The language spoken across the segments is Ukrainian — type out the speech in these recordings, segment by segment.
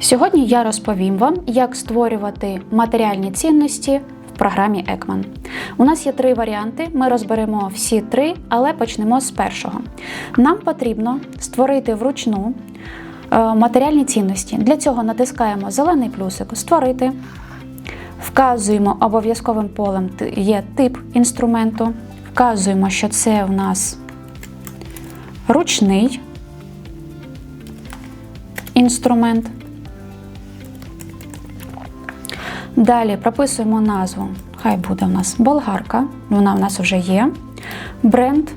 Сьогодні я розповім вам, як створювати матеріальні цінності в програмі Екман. У нас є три варіанти. Ми розберемо всі три, але почнемо з першого. Нам потрібно створити вручну е, матеріальні цінності. Для цього натискаємо зелений плюсик Створити. Вказуємо обов'язковим полем є тип інструменту. Вказуємо, що це у нас ручний інструмент. Далі прописуємо назву. Хай буде у нас болгарка, вона в нас вже є. Бренд.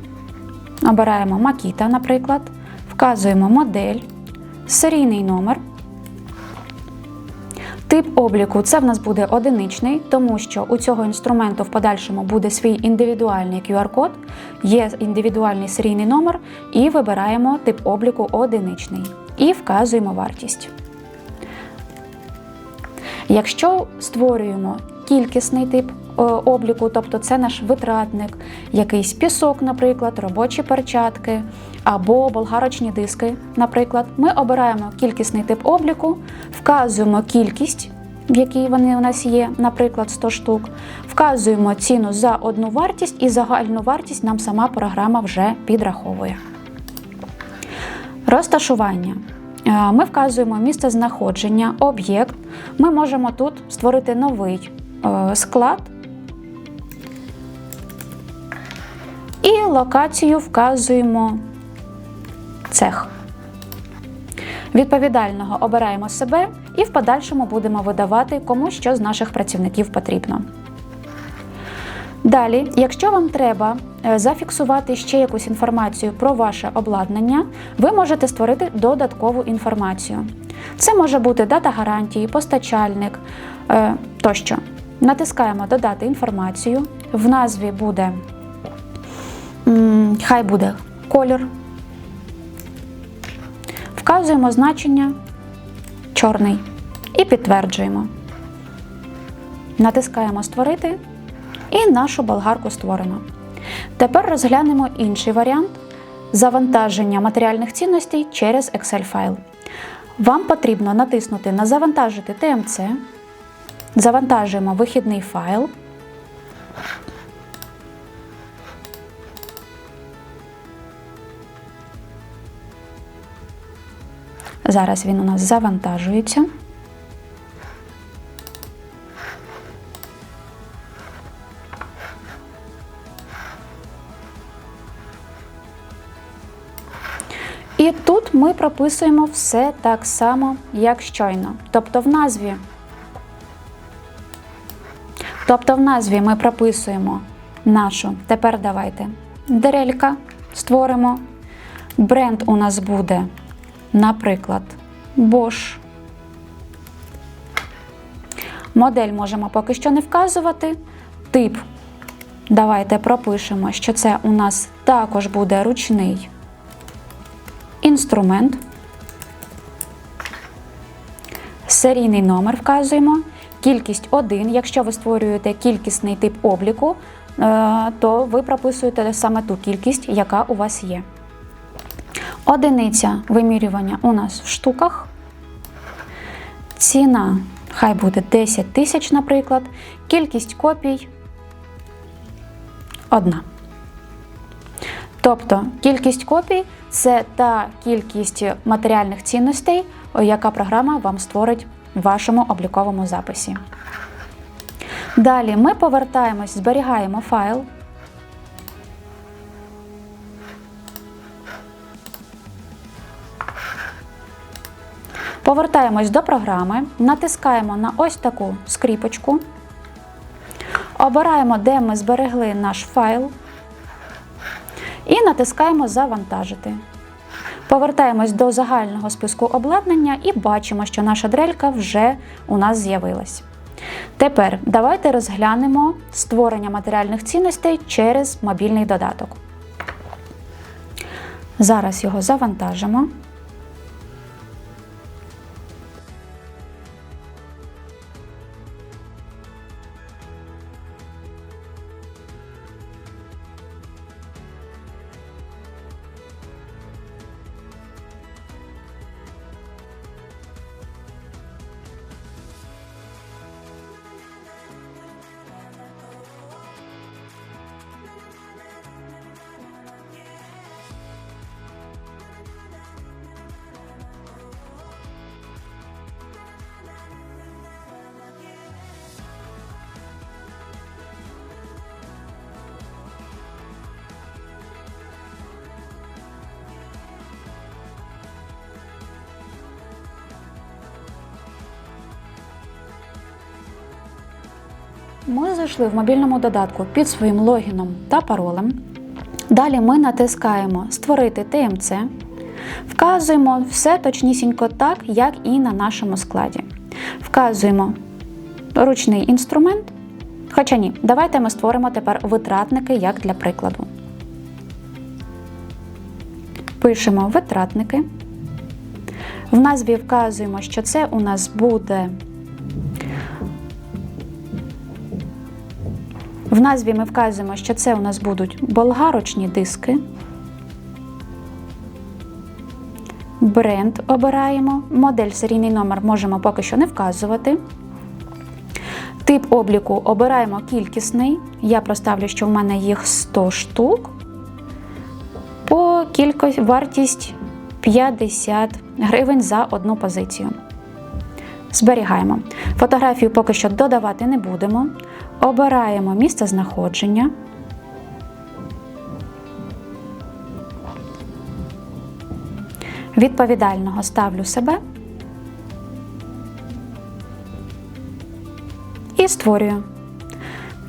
Обираємо Makita, наприклад. Вказуємо модель, серійний номер. Тип обліку це в нас буде одиничний, тому що у цього інструменту в подальшому буде свій індивідуальний QR-код, є індивідуальний серійний номер, і вибираємо тип обліку одиничний. І вказуємо вартість. Якщо створюємо кількісний тип е, обліку, тобто це наш витратник, якийсь пісок, наприклад, робочі перчатки або болгарочні диски, наприклад, ми обираємо кількісний тип обліку, вказуємо кількість, в якій вони у нас є, наприклад, 100 штук, вказуємо ціну за одну вартість і загальну вартість нам сама програма вже підраховує. Розташування. Е, Ми вказуємо місце знаходження, об'єкт. Ми можемо тут створити новий е, склад. І локацію вказуємо цех. Відповідального обираємо себе і в подальшому будемо видавати кому що з наших працівників потрібно. Далі, якщо вам треба е, зафіксувати ще якусь інформацію про ваше обладнання, ви можете створити додаткову інформацію. Це може бути дата гарантії, постачальник е, тощо. Натискаємо Додати інформацію. В назві буде хай буде колір. Вказуємо значення чорний і підтверджуємо. Натискаємо Створити і нашу болгарку створено. Тепер розглянемо інший варіант завантаження матеріальних цінностей через Excel файл. Вам потрібно натиснути на Завантажити ТМЦ, завантажуємо вихідний файл. Зараз він у нас завантажується. І тут ми прописуємо все так само, як щойно. Тобто в назві. Тобто в назві ми прописуємо нашу. Тепер давайте дрелька створимо. Бренд у нас буде, наприклад, Bosch. Модель можемо поки що не вказувати. Тип. Давайте пропишемо, що це у нас також буде ручний інструмент. Серійний номер вказуємо. Кількість 1. Якщо ви створюєте кількісний тип обліку, е, то ви прописуєте саме ту кількість, яка у вас є. Одиниця вимірювання у нас в штуках. Ціна хай буде 10 тисяч, наприклад. Кількість копій одна. Тобто кількість копій це та кількість матеріальних цінностей, яка програма вам створить в вашому обліковому записі. Далі ми повертаємось, зберігаємо файл. Повертаємось до програми, натискаємо на ось таку скріпочку, обираємо, де ми зберегли наш файл. І натискаємо Завантажити. Повертаємось до загального списку обладнання і бачимо, що наша дрелька вже у нас з'явилась. Тепер давайте розглянемо створення матеріальних цінностей через мобільний додаток. Зараз його завантажимо. Ми зайшли в мобільному додатку під своїм логіном та паролем. Далі ми натискаємо Створити ТМЦ, вказуємо все точнісінько так, як і на нашому складі. Вказуємо ручний інструмент. Хоча ні, давайте ми створимо тепер витратники як для прикладу. Пишемо витратники. В назві вказуємо, що це у нас буде. В назві ми вказуємо, що це у нас будуть болгарочні диски. Бренд обираємо. Модель серійний номер можемо поки що не вказувати. Тип обліку обираємо кількісний. Я проставлю, що в мене їх 100 штук. По кількості вартість 50 гривень за одну позицію. Зберігаємо. Фотографію поки що додавати не будемо. Обираємо місце знаходження. Відповідального ставлю себе і створюю.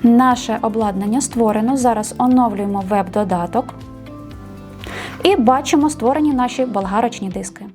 Наше обладнання створено. Зараз оновлюємо веб-додаток і бачимо створені наші болгарочні диски.